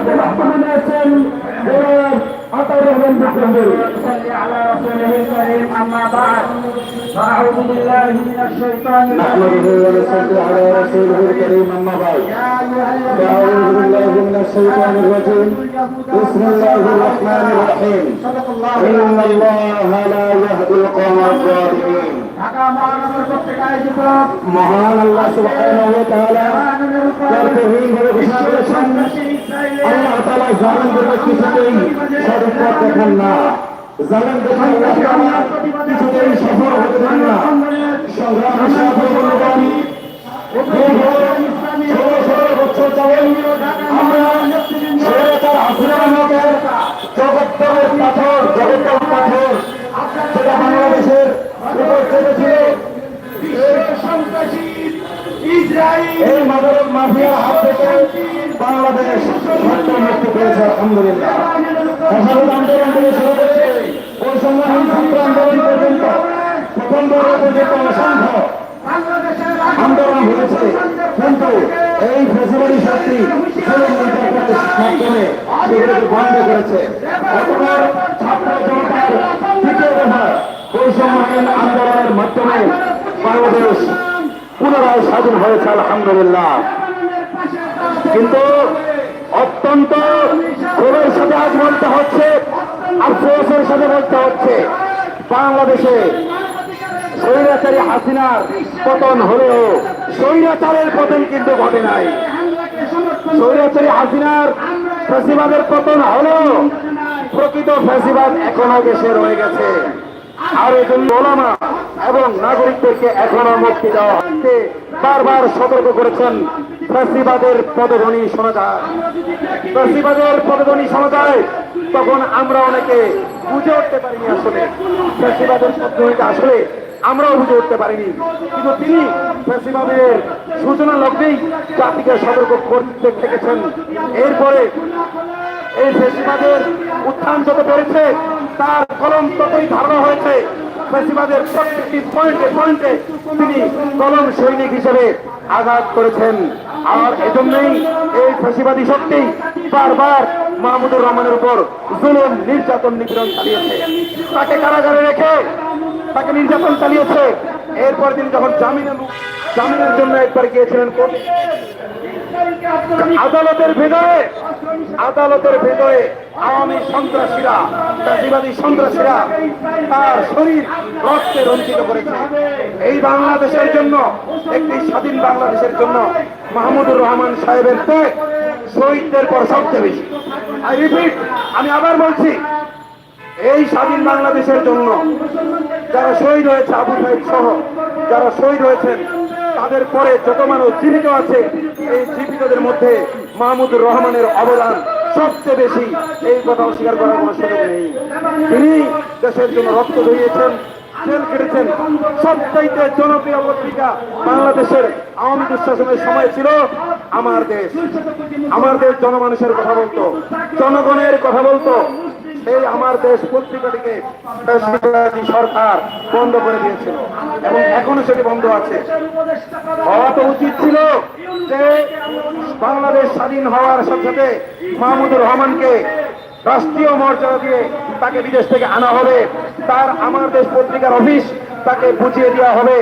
আজকে বক্তব্য নিয়েছেন জনাব আতাউর রহমান বিক্রমী صل على رسوله الكريم أما بعد فأعوذ بالله من الشيطان نحمده الرجيم ونصلي على رسوله الكريم أما بعد يا أيها الذين أعوذ بالله من الشيطان الرجيم بسم الله الرحمن الرحيم صدق الله إن الله لا يهدي القوم الظالمين ঢাকা মহানগর কর্তৃক আয়োজিত মহান আল্লাহ সুবহানাহু ওয়া তাআলা কোরআনের উপর তার তৌহিদ ঘোষণা করেছেন আল্লাহ তাআলা জালিমদের কিছুতেই পথ দেখান না। জালিমদের আল্লাহ তাআলা কিছুতেই সফল হতে দেন না। জগত্তরের পাথর জগত্তর পাথর সেটা বাংলাদেশের উপর চেপেছিল এই মাদক মাফিয়ার হাত থেকে বাংলাদেশ সত্য মুক্তি পেয়েছে, আলহামদুলিল্লাহ। হেফাজত আন্দোলন থেকে শুরু করে ওই সংগ্রামী ছাত্র আন্দোলন পর্যন্ত প্রথম দলের পর্যন্ত অসংখ্য আন্দোলন হয়েছে। কিন্তু এই ফেসিবাড়ি শক্তি মাধ্যমে সেগুলোকে বন্ধ করেছে। অথবা ছাত্র জনতার তৃতীয় দফা বৈষম্যহীন আন্দোলনের মাধ্যমে বাংলাদেশ পুনরায় স্বাধীন হয়েছে, আলহামদুলিল্লাহ। কিন্তু অত্যন্ত ক্ষোভের সাথে আজ বলতে হচ্ছে আফসোসের সাথে বলতে হচ্ছে, বাংলাদেশে স্বৈরাচারী হাসিনার পতন হলেও স্বৈরাচারের পতন কিন্তু ঘটে নাই। স্বৈরাচারী হাসিনার ফেসিবাদের পতন হলেও প্রকৃত ফেসিবাদ এখনও দেশে রয়ে গেছে। আর এই জন্য ওলামা এবং নাগরিকদেরকে এখনও মুক্তি দেওয়া হচ্ছে। বারবার সতর্ক করেছেন ফেসিবাদের পদধ্বনি শোনা যায় ফেসিবাদের পদধ্বনি শোনা যায় তখন আমরা অনেকে বুঝে উঠতে পারিনি আসলে। ফেসিবাদের পদধ্বনিটা আসলে আমরাও বুঝে উঠতে পারিনি। কিন্তু তিনি ফেসিবাদের সূচনা লগ্নেই জাতিকে সতর্ক করতে থেকেছেন এরপরে এই ফেসিবাদের উত্থান যত বেড়েছে, তার কলম ততই ধারণা হয়েছে। ফেসিবাদের প্রত্যেকটি পয়েন্টে পয়েন্টে তিনি কলম সৈনিক হিসেবে আঘাত করেছেন। আর এজন্যই এই ফেসিবাদী শক্তি বারবার মাহমুদুর রহমানের উপর জুলুম, নির্যাতন নিপীড়ন চালিয়েছে। তাকে কারাগারে রেখে তাকে নির্যাতন চালিয়েছে। এরপর তিনি যখন জামিনে, জামিনের জন্য একবার গিয়েছিলেন আদালতের ভেতরে আদালতের ভেতরে আওয়ামী সন্ত্রাসীরা চাষিবাদী সন্ত্রাসীরা তার শরীর রক্তে রঞ্জিত করেছে। এই বাংলাদেশের জন্য, একটি স্বাধীন বাংলাদেশের জন্য মাহমুদুর রহমান সাহেবের ত্যাগ শহীদদের পর সবচেয়ে বেশি। আই রিপিট আমি আবার বলছি, এই স্বাধীন বাংলাদেশের জন্য যারা শহীদ হয়েছে আবু সাহেব সহ, যারা শহীদ হয়েছেন, তাদের পরে যত মানুষ জীবিত আছে, এই জীবিতদের মধ্যে মাহমুদুর রহমানের অবদান সবচেয়ে বেশি এই কথা অস্বীকার করার কোনো সুযোগ নেই। তিনি দেশের জন্য রক্ত ধরিয়েছেন সবচাইতে জনপ্রিয় পত্রিকা বাংলাদেশের আওয়ামী দুঃশাসনের সময় ছিল আমার দেশ। আমার দেশ জনমানুষের কথা বলতো, জনগণের কথা বলতো। সেই আমার দেশ পত্রিকাটিকে সরকার বন্ধ করে দিয়েছিল এবং এখনও সেটি বন্ধ আছে। হওয়া তো উচিত ছিল যে বাংলাদেশ স্বাধীন হওয়ার সাথে সাথে মাহমুদুর রহমানকে রাষ্ট্রীয় মর্যাদা দিয়ে তাকে বিদেশ থেকে আনা হবে। তার আমার দেশ পত্রিকার অফিস তাকে বুঝিয়ে দেওয়া হবে।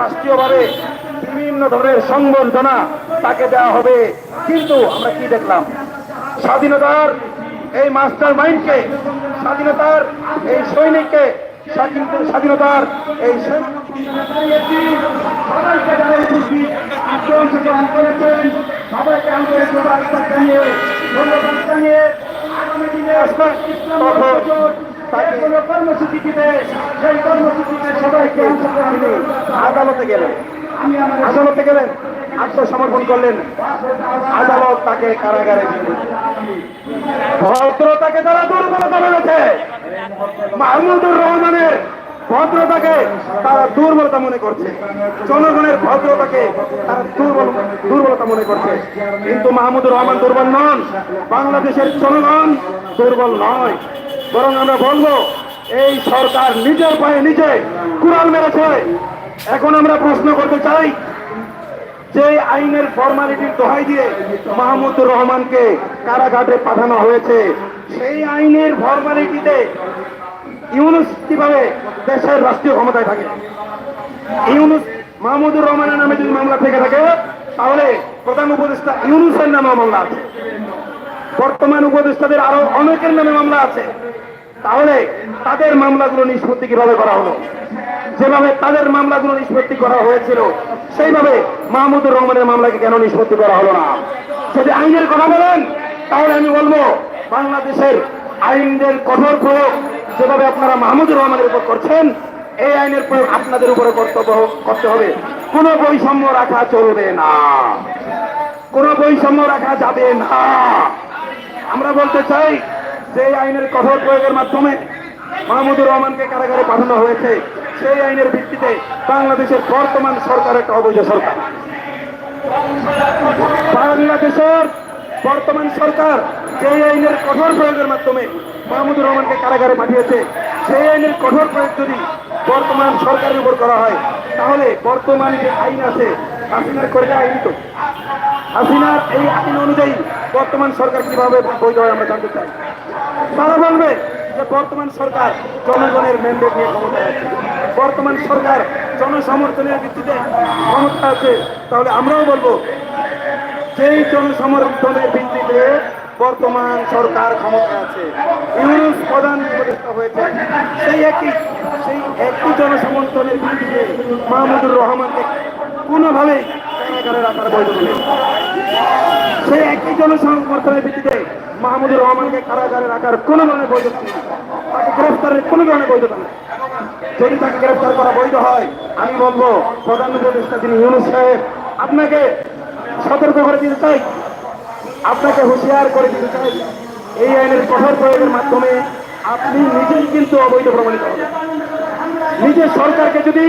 রাষ্ট্রীয়ভাবে বিভিন্ন ধরনের সংবর্ধনা তাকে দেওয়া হবে। কিন্তু আমরা কি দেখলাম? স্বাধীনতার এই মাস্টার মাইন্ডকে স্বাধীনতার এই সৈনিককে স্বাধীন- স্বাধীনতার এই সবাইকে জানাই খুশি আপনি অংশগ্রহণ করেছেন। সবাইকে আন্তরিক মোবারকবাদ জানিয়ে ধন্যবাদ জানিয়ে আগামী দিনে ইসলামের বছর তাকে কোনো কর্মসূচি সেই কর্মসূচিতে সবাইকে অংশগ্রহণ আদালতে গেলেন। আদালতে গেলেন? আত্মসমর্পণ করলেন আদালত তাকে কারাগারে ভদ্রতাকে তারা দুর্বলতা মেনেছে মাহমুদুর রহমানের ভদ্রতাকে তারা দুর্বলতা মনে করছে। জনগণের ভদ্রতাকে তারা দুর্বল দুর্বলতা মনে করছে। কিন্তু মাহমুদুর রহমান দুর্বল নন। বাংলাদেশের জনগণ দুর্বল নয়। বরং আমরা বলব, এই সরকার নিজের পায়ে নিজে কুড়াল মেরেছে। এখন আমরা প্রশ্ন করতে চাই যে আইনের ফর্মালিটির দোহাই দিয়ে মাহমুদুর রহমানকে কারাঘাটে পাঠানো হয়েছে, সেই আইনের ফর্মালিটিতে ইউনুস কীভাবে দেশের রাষ্ট্রীয় ক্ষমতায় থাকে? ইউনুস মাহমুদুর রহমানের নামে যদি মামলা থেকে থাকে, তাহলে প্রধান উপদেষ্টা ইউনুসের নামে মামলা আছে। বর্তমান উপদেষ্টাদের আরও অনেকের নামে মামলা আছে। তাহলে তাদের মামলাগুলো নিষ্পত্তি কীভাবে করা হলো? যেভাবে তাদের মামলাগুলো নিষ্পত্তি করা হয়েছিল, সেইভাবে মাহমুদুর রহমানের মামলাকে কেন নিষ্পত্তি করা হলো না? যদি আইনের কথা বলেন, তাহলে আমি বলব, বাংলাদেশের আইনের কঠোর প্রয়োগ যেভাবে আপনারা মাহমুদুর রহমানের উপর করছেন, এই আইনের প্রয়োগ আপনাদের উপরে কর্তব্য করতে হবে। কোনো বৈষম্য রাখা চলবে না। কোনো বৈষম্য রাখা যাবে না। আমরা বলতে চাই যে আইনের কঠোর প্রয়োগের মাধ্যমে মাহমুদুর রহমানকে কারাগারে পাঠানো হয়েছে, সেই আইনের ভিত্তিতে বাংলাদেশের বর্তমান সরকার একটা অবৈধ সরকার। বাংলাদেশের বর্তমান সরকার যে আইনের কঠোর প্রয়োগের মাধ্যমে মাহমুদুর রহমানকে কারাগারে পাঠিয়েছে, সেই আইনের কঠোর প্রয়োগ যদি বর্তমান সরকারের উপর করা হয়, তাহলে বর্তমান যে আইন আছে, হাসিনার করে আইন তো। হাসিনার এই আইন অনুযায়ী বর্তমান সরকার কীভাবে বৈধ হয় আমরা জানতে চাই। তারা বলবে যে বর্তমান সরকার জনগণের ম্যান্ডেট নিয়ে ক্ষমতায় আছে। বর্তমান সরকার জনসমর্থনের ভিত্তিতে ক্ষমতা আছে। তাহলে আমরাও বলব সেই জনসমর্থনের ভিত্তিতে বর্তমান সরকার ক্ষমতায় আছে, ইউনুস প্রধান হয়েছে সেই একই সেই একই জনসমর্থনের ভিত্তিতে মাহমুদুর রহমানকে কোনোভাবেই কারাগারে রাখার সেই একই জনসমর্থনের ভিত্তিতে মাহমুদুর রহমানকে কারাগারে রাখার কোনো ধরনের বৈধতা নেই। তাকে গ্রেফতারের কোনো ধরনের বৈধতা নেই। যদি তাকে গ্রেফতার করা বৈধ হয়, আমি বলব, প্রধান উপদেষ্টা তিনি ইউনুস সাহেব, আপনাকে সতর্ক করে দিতে চাই। আপনাকে হুঁশিয়ার করে দিতে চাই। এই আইনের কঠোর প্রয়োগের মাধ্যমে আপনি নিজেই কিন্তু অবৈধ প্রমাণিত হবেন। নিজের সরকারকে যদি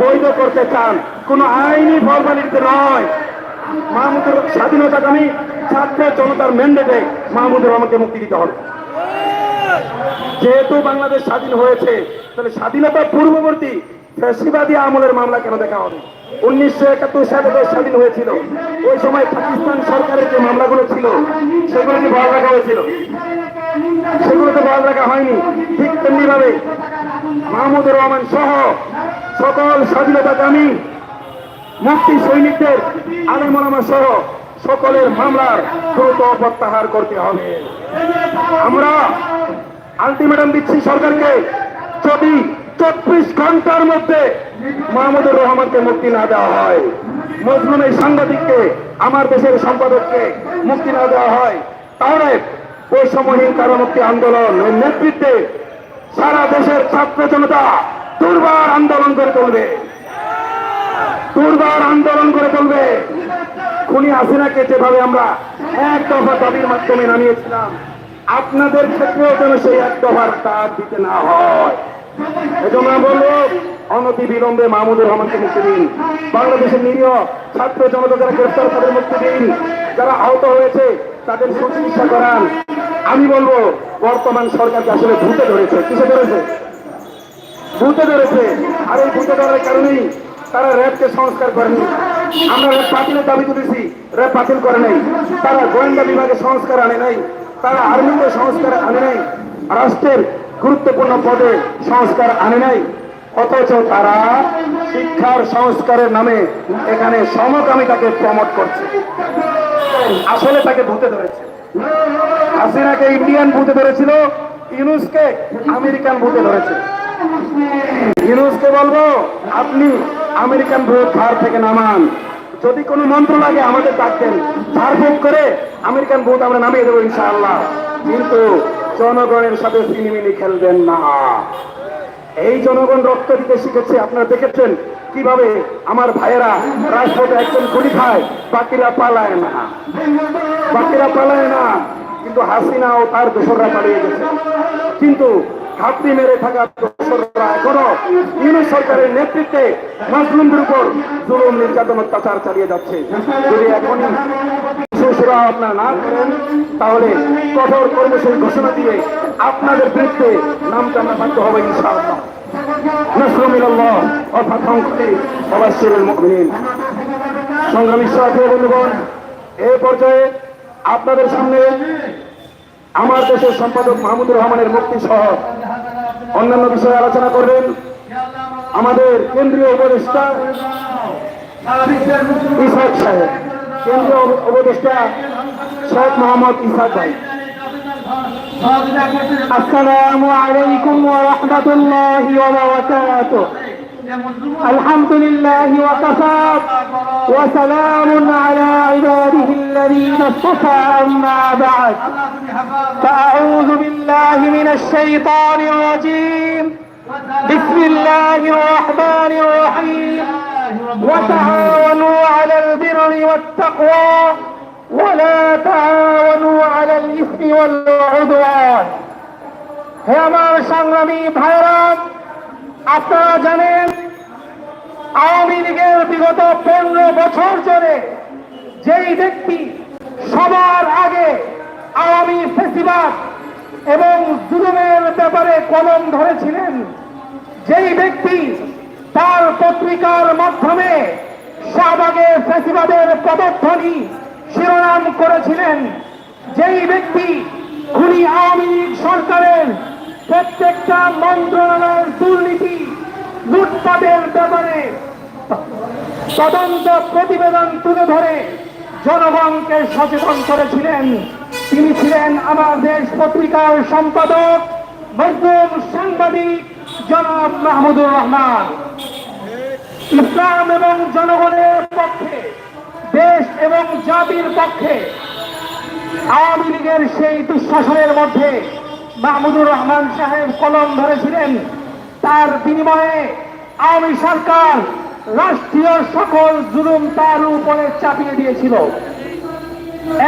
বৈধ করতে চান, কোনো আইনি ফরমালিটিতে নয়। মাহমুদুর স্বাধীনতাকামী ছাত্র জনতার ম্যান্ডেটে মাহমুদুর রহমানকে মুক্তি দিতে হবে। যেহেতু বাংলাদেশ স্বাধীন হয়েছে, তাহলে স্বাধীনতা পূর্ববর্তী ফ্যাসিবাদী আমলের মামলা কেন দেখা হবে? উনিশশো একাত্তর সালে দেশ স্বাধীন হয়েছিল। ওই সময় পাকিস্তান সরকারের যে মামলাগুলো ছিল, সেগুলো কি বহাল রাখা হয়েছিল? সেগুলো তো বহাল রাখা হয়নি। ঠিক তেমনি ভাবে মাহমুদুর রহমান সহ সকল স্বাধীনতা স্বাধীনতাকামী মুক্তি সৈনিকদের আলেমা সহ সকলের মামলার দ্রুত প্রত্যাহার করতে হবে। আমরা আলটিমেটাম দিচ্ছি সরকারকে, যদি চব্বিশ ঘণ্টার মধ্যে মাহমুদুর রহমানকে মুক্তি না দেওয়া হয়, মজলুম এই সাংবাদিককে, আমার দেশের সম্পাদককে মুক্তি না দেওয়া হয়, তাহলে বৈষম্যহীন কারামুক্তি আন্দোলন নেতৃত্বে সারা দেশের ছাত্র জনতা দুর্বার আন্দোলন করে চলবে দুর্বার আন্দোলন করে চলবে খুনি হাসিনাকে যেভাবে আমরা এক দফা দাবির মাধ্যমে নামিয়েছিলাম, আপনাদের ক্ষেত্রেও যেন সেই এক দফার তার দিতে না হয়। এজন্য বলব, অনতি বিলম্বে মাহমুদুর রহমানকে মুক্তি দিন। বাংলাদেশের নিরীহ ছাত্র জনতা যারা গ্রেফতার তাদের মুক্তি দিন। যারা আহত হয়েছে, তাদের সুচিকিৎসা করান। আমি বলব, বর্তমান সরকারকে আসলে ভূতে ধরেছে, কিসে ধরেছে? ভূতে ধরেছে। আর এই ভূতে ধরার কারণেই তারা র্যাবকে সংস্কার করেনি। আমরা র্যাব বাতিলের দাবি তুলেছি র্যাব বাতিল করে নাই। তারা গোয়েন্দা বিভাগে সংস্কার আনে নাই, তারা আর্মিতে সংস্কার আনে নাই, রাষ্ট্রের গুরুত্বপূর্ণ পদে সংস্কার আনে নাই। অথচ তারা শিক্ষার সংস্কারের নামে এখানে সমকামিতাকে প্রমোট করছে। আসলে তাকে ভূতে ধরেছে। হাসিনাকে ইন্ডিয়ান ভূতে ধরেছিল, ইউনুসকে আমেরিকান ভূতে ধরেছে। ইউনুসকে বলব, আপনি আমেরিকান ভোট ধার থেকে নামান। যদি কোনো মন্ত্র লাগে আমাদের ডাকতেন। ভোট করে আমেরিকান ভোট আমরা নামিয়ে দেবো ইনশাআল্লাহ। কিন্তু জনগণের সাথে সিনেমিনি খেলবেন না। এই জনগণ রক্ত দিতে শিখেছে, আপনারা দেখেছেন কীভাবে আমার ভাইয়েরা রাজপথে একজন গুলি খায়, বাকিরা পালায় না। বাকিরা পালায় না, কিন্তু হাসিনা ও তার দোসররা পালিয়ে গেছে। কিন্তু ঘাটতি মেরে থাকা এখনও ইউনিট সরকারের নেতৃত্বে মুসলিমদের উপর জুলুম, নির্যাতন, অত্যাচার চালিয়ে যাচ্ছে। যদি এখনই সুরা আপনারা না করেন, তাহলে কঠোর কর্মসূচি ঘোষণা দিয়ে আপনাদের বিরুদ্ধে নাম আমরা থাকতে হবে সংগ্রামী সাথে বন্ধুগণ, এ পর্যায়ে আপনাদের সামনে আমার দেশের সম্পাদক মাহমুদুর রহমানের মুক্তি সহ অন্যান্য বিষয়ে আলোচনা করবেন আমাদের কেন্দ্রীয় উপদেষ্টা ইসাদ সাহেব, কেন্দ্রীয় উপদেষ্টা শেখ মোহাম্মদ ইসাদ ভাই। আসসালামু আলাইকুম ওয়া রাহমাতুল্লাহি ওয়া বারাকাতুহু। الحمد لله وكفى وسلام على عباده الذين اصطفى أما بعد فأعوذ بالله من الشيطان الرجيم بسم الله الرحمن الرحيم وتعاونوا على البر والتقوى ولا تعاونوا على الإثم والعدوان হে আমার সংগ্রামী ভাইরাম আপনারা জানেন আওয়ামী লীগের বিগত পনেরো বছর ধরে যেই ব্যক্তি সবার আগে আওয়ামী ফেসিবাদ এবং জুলুমের ব্যাপারে কলম ধরেছিলেন, যেই ব্যক্তি তার পত্রিকার মাধ্যমে শাহবাগে ফেসিবাদের পদধ্বনি শিরোনাম করেছিলেন, যেই ব্যক্তি খুনি আওয়ামী সরকারের প্রত্যেকটা মন্ত্রণালয়ের দুর্নীতি লুটপাটের ব্যাপারে তদন্ত প্রতিবেদন তুলে ধরে জনগণকে সচেতন করেছিলেন। তিনি ছিলেন আমার দেশ পত্রিকার সম্পাদক, মজলুম সাংবাদিক জনাব মাহমুদুর রহমান। ইসলাম এবং জনগণের পক্ষে, দেশ এবং জাতির পক্ষে, আওয়ামী লীগের সেই দুঃশাসনের মধ্যে মাহমুদুর রহমান সাহেব কলম ধরেছিলেন। তার বিনিময়ে আওয়ামী সরকার রাষ্ট্রীয় সকল জুলুম তার উপরে চাপিয়ে দিয়েছিল।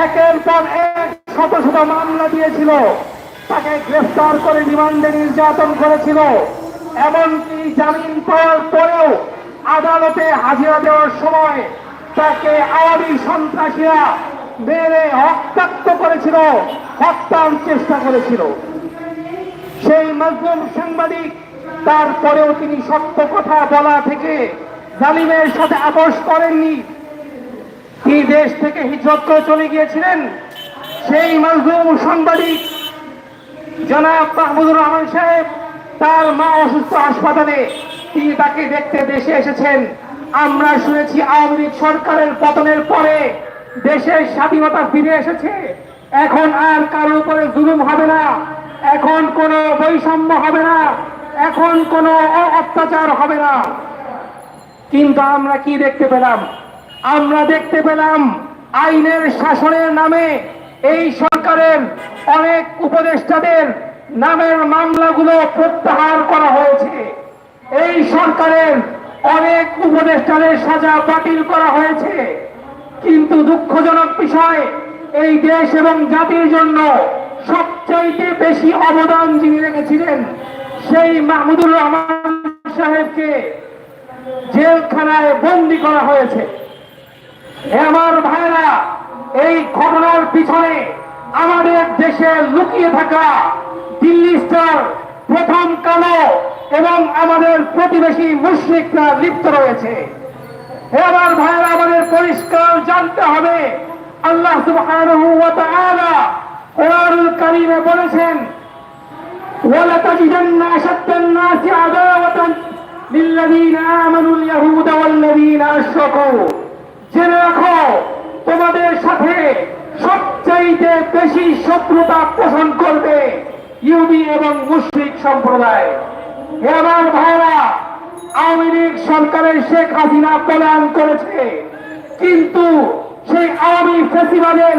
একের পর এক শত শত মামলা দিয়েছিল। তাকে গ্রেফতার করে রিমান্ডে নির্যাতন করেছিল। এমনকি জামিন পাওয়ার পরেও আদালতে হাজিরা দেওয়ার সময় তাকে আওয়ামী সন্ত্রাসীরা মেরে হত্যাক্ত করেছিল, হত্যার চেষ্টা করেছিল। সেই মাজলুম সাংবাদিক তারপরেও তিনি সত্য কথা বলা থেকে জালিমের সাথে আপোষ করেননি। তিনি দেশ থেকে হিজরত করে চলে গিয়েছিলেন? সেই মাজলুম সাংবাদিক জনাব মাহমুদুর রহমান সাহেব, তার মা অসুস্থ হাসপাতালে, তিনি তাকে দেখতে দেশে এসেছেন। আমরা শুনেছি আওয়ামী লীগ সরকারের পতনের পরে দেশের স্বাধীনতা ফিরে এসেছে। এখন আর কারও উপরে জুলুম হবে না। এখন কোনো বৈষম্য হবে না। এখন কোনো অত্যাচার হবে না। কিন্তু আমরা কি দেখতে পেলাম? আমরা দেখতে পেলাম আইনের শাসনের নামে এই সরকারের অনেক উপদেষ্টাদের নামের মামলাগুলো প্রত্যাহার করা হয়েছে। এই সরকারের অনেক উপদেষ্টাদের সাজা বাতিল করা হয়েছে। কিন্তু দুঃখজনক বিষয়, এই দেশ এবং জাতির জন্য সবচাইতে বেশি অবদান যিনি রেখেছিলেন সেই মাহমুদুর রহমান সাহেবকে জেলখানায় বন্দি করা হয়েছে। আমার ভাইরা, এই ঘটনার পিছনে আমাদের দেশে লুকিয়ে থাকা দিল্লি স্টার প্রথম কালো এবং আমাদের প্রতিবেশী মুশ্রিকরা লিপ্ত রয়েছে। আমার ভাইরা, আমাদের পরিষ্কার জানতে হবে, আল্লাহ সুবহানাহু ওয়া তাআলা কোরআনুল কারীমে বলেছেন ولتجدن أشد الناس عداوة للذين آمنوا اليهود والذين أشركوا জেনে রাখো তোমাদের সাথে সবচাইতে বেশি শত্রুতা পোষণ করবে ইহুদি এবং মুসলিক সম্প্রদায় হে আমার ভাইরা আওয়ামী লীগ সরকারের শেখ হাসিনা প্রদান করেছে কিন্তু সেই আওয়ামী ফেসিবাদের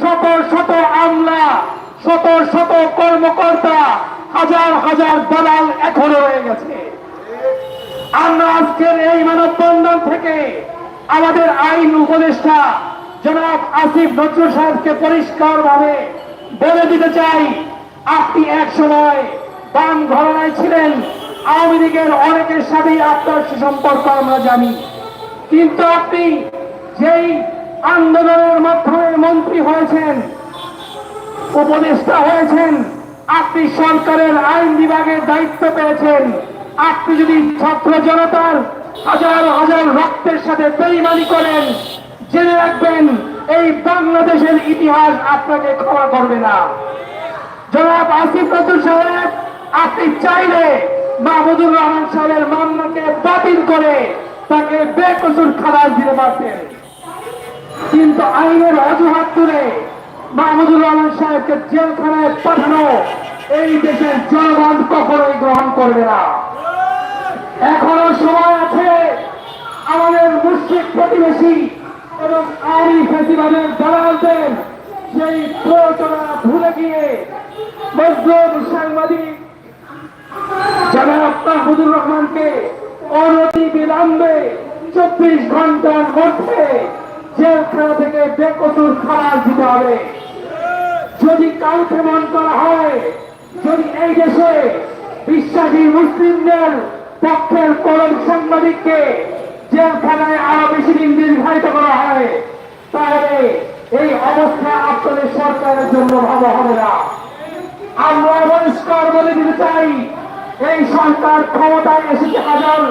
শত শত আমলা শত শত কর্মকর্তা হাজার হাজার দালাল এখনও রয়ে গেছে। আমরা আজকের এই মানববন্ধন থেকে আমাদের আইন উপদেষ্টা জনাব আসিফ নজরুল সাহেবকে পরিষ্কার ভাবে বলে দিতে চাই, আপনি এক সময় বাম ঘরনায় ছিলেন, আওয়ামী লীগের অনেকের সাথেই আপনার সুসম্পর্ক আমরা জানি। কিন্তু আপনি যেই আন্দোলনের মাধ্যমে মন্ত্রী হয়েছেন, উপদেষ্টা হয়েছেন আপনি সরকারের আইন বিভাগের দায়িত্ব পেয়েছেন। আপনি যদি ছাত্র জনতার হাজার হাজার রক্তের সাথে বেইমানি করেন, জেনে রাখবেন, এই বাংলাদেশের ইতিহাস আপনাকে ক্ষমা করবে না। জনাব আসিফ নজরুল সাহেব, আপনি চাইলে মাহমুদুর রহমান সাহেবের মামলাকে বাতিল করে তাকে বেকসুর খালাস দিতে পারতেন। কিন্তু আইনের অজুহাত তুলে মাহমুদুর রহমান সাহেবকে জেলখানায় পাঠানো এই দেশের জনগণ কখনোই গ্রহণ করবে না। এখনও সময় আছে আমাদের মুসলিম প্রতিবেশী এবং আইনি ফেসিবাদের দালালদের সেই প্রচনা ভুলে গিয়ে মজলুম সাংবাদিক জনাব মাহমুদুর রহমানকে অনতি বিলম্বে চব্বিশ ঘণ্টার মধ্যে জেলখানা থেকে বেকসুর খালাস দিতে হবে। যদি কাউকে মন করা হয় যদি এই দেশে বিশ্বাসী মুসলিমদের পক্ষের কলম সাংবাদিককে জেলখানায় আরও বেশি দিন নির্ধারিত করা হয়। তাহলে এই অবস্থা আপনাদের সরকারের জন্য ভালো হবে না। আমরা পরিষ্কার বলে দিতে চাই, এই সরকার ক্ষমতায় এসেছে হাজার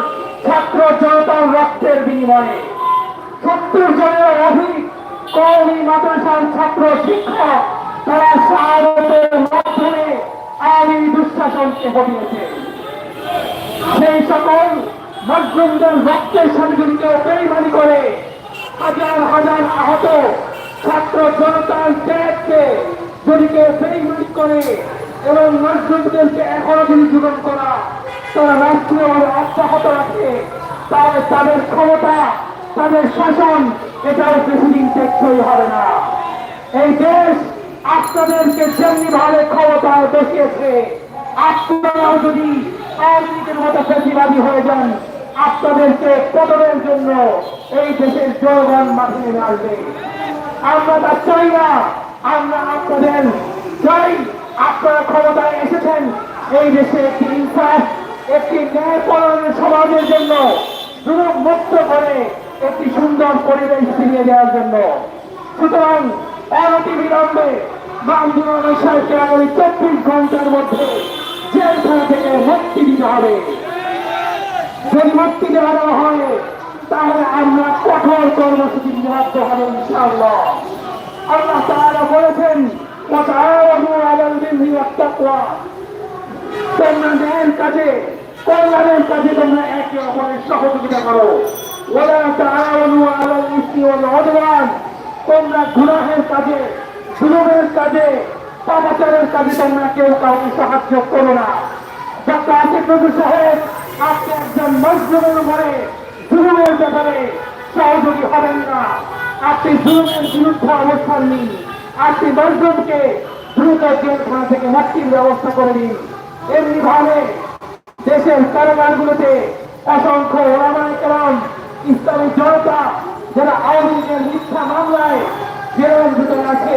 ছাত্র জনতার রক্তের বিনিময়ে। সত্তর জনের অধিক কৌমি মাদ্রাসার ছাত্র শিক্ষক তারা শাহাদতের মাধ্যমে আইনি দুঃশাসনকে হটিয়েছে সেই সকল মজলুমদের রক্তের যদি বেইমানি করে হাজার হাজার আহত ছাত্র জনতার দেশকে যদি কেউ বেইমানি করে এবং মজলুমদেরকে এখনও যদি জুলুম করা তারা রাষ্ট্রীয়ভাবে অব্যাহত রাখে, তাহলে তাদের ক্ষমতা, তাদের শাসন এটাও বেশিদিন টেকসই হবে না। এই দেশ আপনাদেরকে যেমনি ভাবে ক্ষমতায় বসিয়েছে আপনারাও যদি আওয়ামী মতো প্রতিবাদী হয়ে যান, আপনাদেরকে পতনের জন্য এই দেশের জনগণ মাঠে আসবে আমরা তা চাই না, আমরা আপনাদের চাই, আপনারা ক্ষমতায় এসেছেন, এই দেশে একটি ইনসাফ, একটি ন্যায়পরণের সমাজের জন্য মুক্ত করে একটি সুন্দর পরিবেশ ফিরিয়ে দেওয়ার জন্য। সুতরাং অনতি বিলম্বে চব্বিশ ঘণ্টার মধ্যে জেলখানা থেকে মুক্তি দিতে হয়, তাহলে আমরা কঠোর কর্মসূচি নিহত হবে ইনশাআল্লাহ। আল্লাহ তারা তোমরা ন্যায়ের কাজে, কল্যাণের কাজে তোমরা একে অপরের সহযোগিতা করো। ওরা তারা অনু আলাল ইস্তি অজবান তোমরা গুনাহের কাজে জুলুমের কাজে, পাপাচারের কাজে তোমরা কেউ কাউকে সাহায্য করো না। ডক্টর আসিফ নজরুল সাহেব, আপনি একজন মজলুমের উপরে জুলুমের ব্যাপারে সহযোগী হবেন না। আপনি জুলুমের বিরুদ্ধে অবস্থান নিন। আপনি মজলুমকে দ্রুত জেলখানা থেকে মুক্তির ব্যবস্থা করে দিন। এমনি ভাবে দেশের কারাগারগুলোতে অসংখ্য ওলামায় কেরাম, ইসলামী জনতা, যারা আওয়ামী লীগের মিথ্যা মামলায় জেলের ভিতরে আছে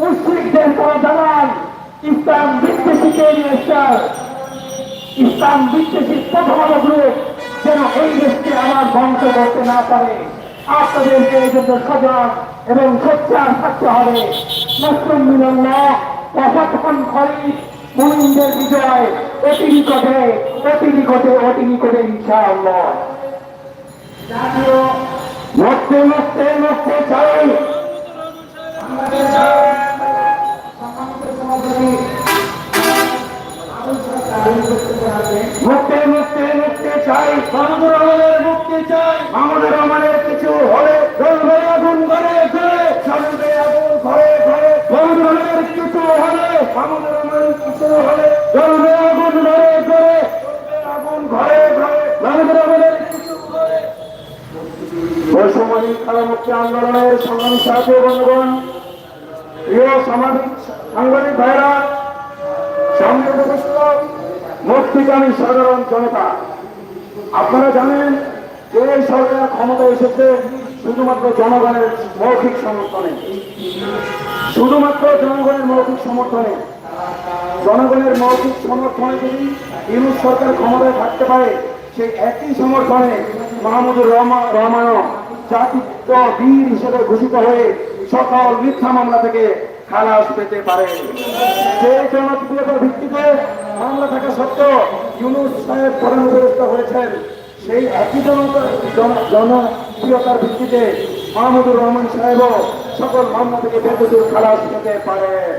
মুসলিমদের কোন দালাল, ইসলাম বিদ্বেষীকে নিয়ে ইসলাম বিদ্বেষী প্রথম গ্রুপ যেন এই দেশকে আমার ধ্বংস করতে না পারে। আপনাদেরকে এই জন্য সজাগ এবং সোচ্চার থাকতে হবে। মুসলিম মিলল্লাহ অসৎক্ষণ খরিদ মুমিনদের বিজয়, অতি নিকটে অতি নিকটে অতি নিকটে ইনশাআল্লাহ। মরতে মরতে মরতে চাই। মুক্তি মুক্তি মুক্তি চাই। মাহমুদুর রহমানের মুক্তি চাই। মাহমুদুর রহমানের কিছু হলে জ্বলবে আগুন ঘরে ঘরে। জ্বলবে আগুন ঘরে ঘরে। মাহমুদুর রহমানের কিছু হলে মাহমুদুর কিছু হলে জ্বলবে আগুন ঘরে ঘরে। আগুন ঘরে ঘরে। মাহমুদুর রহমানের কিছু হলে বৈষম্যহীন খেলামুক্তি আন্দোলনের সংগ্রামী সাথী বন্ধুগণ প্রিয় সামাজিক সাংবাদিক ভাইরা সামনে উপস্থিত মুক্তিকামী সাধারণ জনতা, আপনারা জানেন যে এই সরকার ক্ষমতা এসেছে শুধুমাত্র জনগণের মৌখিক সমর্থনে। শুধুমাত্র জনগণের মৌখিক সমর্থনে। জনগণের মৌখিক সমর্থনে যদি ইউনুস সরকার ক্ষমতায় থাকতে পারে, সেই একই সমর্থনে মাহমুদুর রহমান রহমানও জাতিত্ব বীর হিসেবে ঘোষিত হয়ে সকল মিথ্যা মামলা থেকে খালাস পেতে পারে। সেই জনপ্রিয়তার ভিত্তিতে মামলা থাকা সত্ত্বেও ইউনুস সাহেব প্রধান হয়েছেন সেই একই জনপ্রিয়তার ভিত্তিতে মাহমুদুর রহমান সাহেবও সকল মামলা থেকে বেকসুর খালাস পেতে পারেন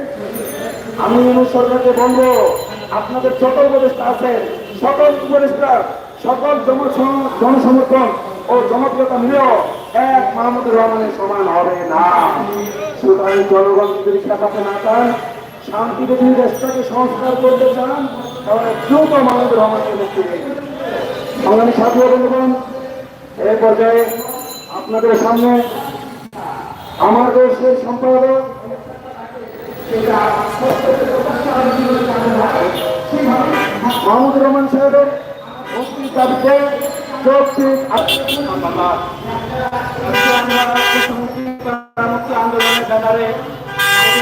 আমি ইউনুস সরকারকে বলব, আপনাদের যত উপদেষ্টা আছেন, সকল উপদেষ্টা সকল জন- জনসমর্থন ও জনপ্রিয়তা মিলেও এক মাহমুদুর রহমানের সমান হবে না। সুতরাং জনগণ যদি ঠেকাতে না চান শান্তিতে যদি দেশটাকে সংস্কার করতে চান, তাহলে দ্রুত মাহমুদুর রহমানকে মুক্তি দিন। সংগ্রামী সাথী বন্ধুগণ এই পর্যায়ে আপনাদের সামনে আমার দেশের সম্পাদক মাহমুদুর রহমান সাহেবের মুক্তির দাবিতে মুক্তি আন্দোলনের ব্যানারে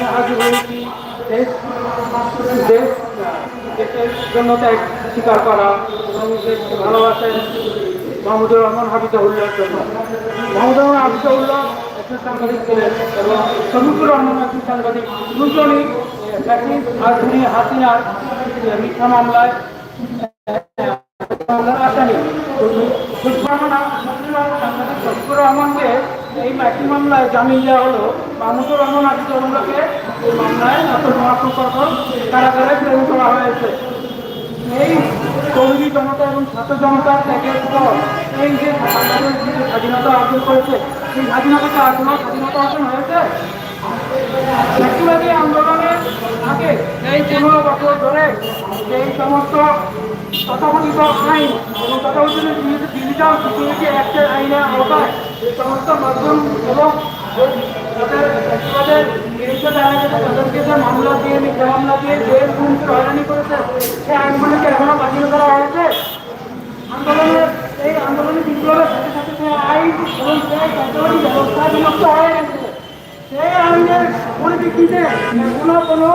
হাজির হয়েছি দেশ দেশ দেশের জন্য ত্যাগ স্বীকার করা দেশকে ভালোবাসেন মাহমুদুর রহমান হাবিজাউল্লাহর জন্য মাহমুদুর রহমান হাবিজাউল্লাহ একজন সাংবাদিক ছিলেন এবং শফিকুর রহমান একজন সাংবাদিক দুজনই হাসিনার মিথ্যা মামলায় শফিকুর রহমানকে এই একই মামলায় জামিন দেওয়া হলো। মাহমুদুর রহমান আদিত্য রহমানকে এই মামলায় আত্মসমর্পণ করবার কারাগারে প্রেরণ করা হয়েছে। এই তরুণী জনতা এবং ছাত্র জনতার ত্যাগের পর এই যে স্বাধীনতা অর্জন করেছে, সেই স্বাধীনতাকে কোনো স্বাধীনতা অর্জন হয়েছে? আন্দোলনের আগে এই পনেরো বছর ধরে এই সমস্ত তথাকথিত আইন এবং তথাকথিত ডিজিটাল সিকিউরিটি অ্যাক্টের আইনের আওতায় এই সমস্ত মাধ্যম এবং তাদের ব্যক্তিবাদের বিরুদ্ধে দেখা গেছে তাদেরকে যে সেই আন্দোলনের এই সাথে সাথে সেই হয়ে গেছে। সেই আইনের পরিপ্রেক্ষিতে এখনও কোনো